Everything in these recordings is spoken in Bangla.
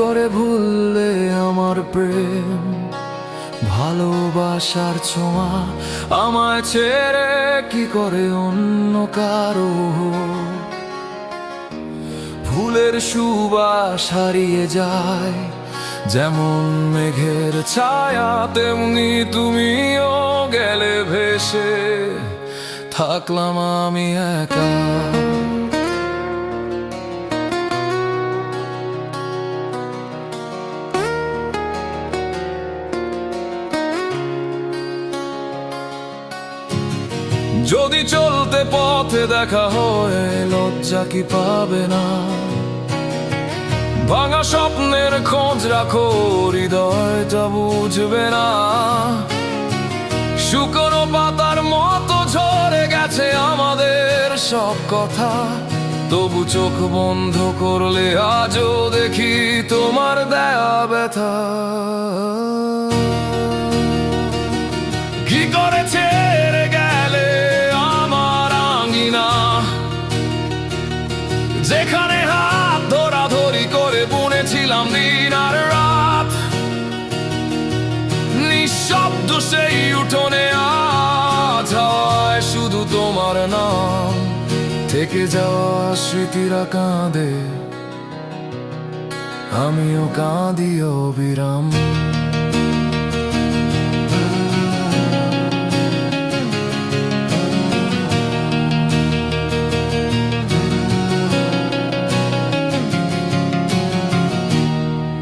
করে ভুললে আমার প্রেম? ভালোবাসার ছোঁয়া আমায় ছেড়ে কি করে অন্য কারও? ফুলের সুবাস হারিয়ে যায়, যেমন মেঘের ছায়া, তেমনি তুমিও গেলে ভেসে থাকলাম আমি একা। যদি চলতে পথে দেখা হয়, লজ্জা কি পাবে না? ভাঙা স্বপ্নের খোঁজ রাখো, হৃদয়টা বুঝবে না। শুকনো পাতার মতো ঝরে গেছে আমাদের সব কথা। তবু চোখ বন্ধ করলে আজও দেখি তোমার দেয়া ব্যথা। সেই উঠোনে আজ শুধু তোমার নাম। থেকে যাওয়া স্মৃতিরা কাঁদে। আমিও কাঁদি অবিরাম।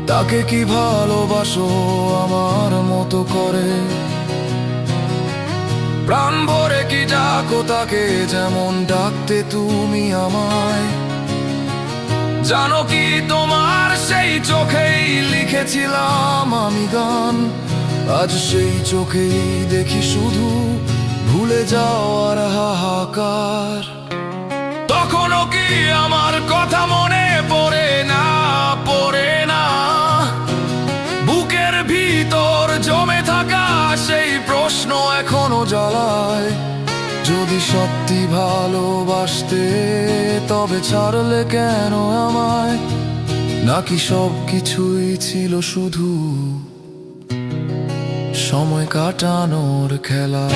তাকে কি ভালোবাসো আমার মতো করে? প্রাণ ভরে কি ডাকো তাকে যেমন ডাকতে তুমি আমায়? জানো কি তোমার সেই চোখেই লিখেছিলাম আমি গান। আজ সেই চোখেই দেখি শুধু ভুলে যাওয়ার হাহাকার। তখনও কি আমার কথা মনে সত্যি ভালোবাসতে তবে ছাড়লে কেন আমায়? নাকি সব কিছুই ছিল শুধু সময় কাটানোর খেলা?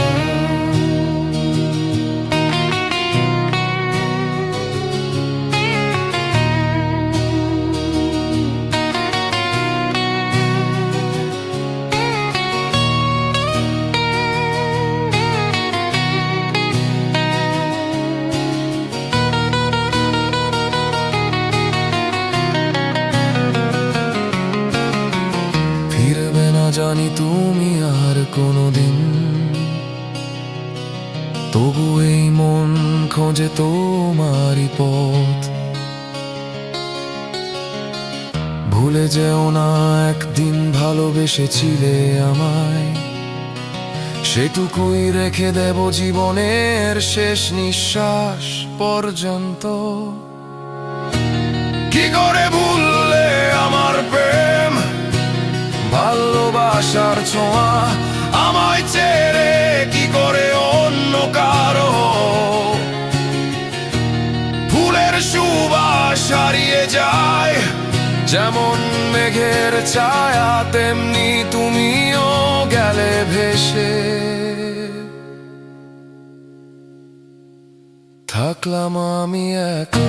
খোঁজে তোমারই পথ। ভুলে যেও না, একদিন ভালোবেসেছিলে আমায়। সেটুকুই রেখে দেব জীবনের শেষ নিঃশ্বাস পর্যন্ত। কি করে ভুললে আমার প্রেম? ভালোবাসার ছোঁয়া আমায় ছেড়ে যেমন মেঘের ছায়া তেমনি তুমিও গেলে ভেসে। থাকলাম আমি একা।